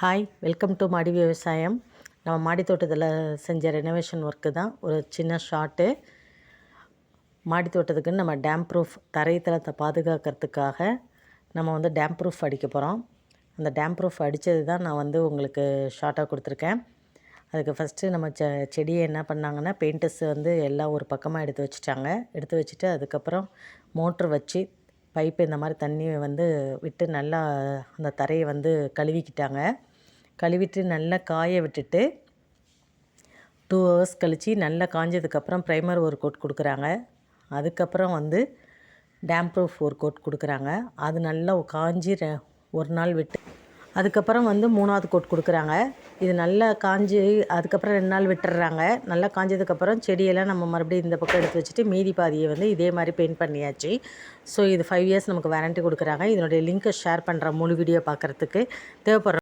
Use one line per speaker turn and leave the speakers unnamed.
Hi welcome to மாடி விவசாயம் நம்ம மாடி தோட்டத்தில் செஞ்ச ரெனோவேஷன் ஒர்க்கு தான். ஒரு சின்ன ஷார்ட்டு மாடி தோட்டத்துக்குன்னு நம்ம டேம் ப்ரூஃப் தரைத்தளத்தை பாதுகாக்கிறதுக்காக நம்ம வந்து டேம் ப்ரூஃப் அடிக்க போகிறோம் அந்த டேம் ப்ரூஃப் அடித்தது தான் நான் வந்து உங்களுக்கு ஷார்ட்டாக கொடுத்துருக்கேன். அதுக்கு ஃபஸ்ட்டு நம்ம செ செடியை என்ன பண்ணாங்கன்னா பெயிண்டர்ஸ் வந்து எல்லாம் ஒரு பக்கமாக எடுத்து வச்சுட்டாங்க. எடுத்து வச்சுட்டு அதுக்கப்புறம் மோட்ரு வச்சு பைப்பு இந்த மாதிரி தண்ணி வந்து விட்டு நல்லா அந்த தரையை வந்து கழுவிக்கிட்டாங்க. கழுவிட்டு நல்லா காய விட்டுட்டு டூ ஹவர்ஸ் கழித்து நல்லா காஞ்சதுக்கப்புறம் ப்ரைமர் ஒரு கோட் கொடுக்குறாங்க. அதுக்கப்புறம் வந்து டேம் ப்ரூஃப் ஒரு கோட் கொடுக்குறாங்க. அது நல்லா காஞ்சி ரெ- ஒரு நாள் விட்டு அதுக்கப்புறம் வந்து மூணாவது கோட் கொடுக்குறாங்க. இது நல்லா காஞ்சி அதுக்கப்புறம் ரெண்டு நாள் விட்டுறாங்க நல்லா காஞ்சதுக்கப்புறம் செடியெல்லாம் நம்ம மறுபடியும் இந்த பக்கம் எடுத்து வச்சுட்டு மீதி பாதியை வந்து இதே மாதிரி பெயிண்ட் பண்ணியாச்சு. ஸோ இது ஃபைவ் இயர்ஸ் நமக்கு வாரண்ட்டி கொடுக்குறாங்க. இதனுடைய லிங்க்கை ஷேர் பண்ணுற முழு வீடியோ பார்க்குறதுக்கு தேவைப்படுற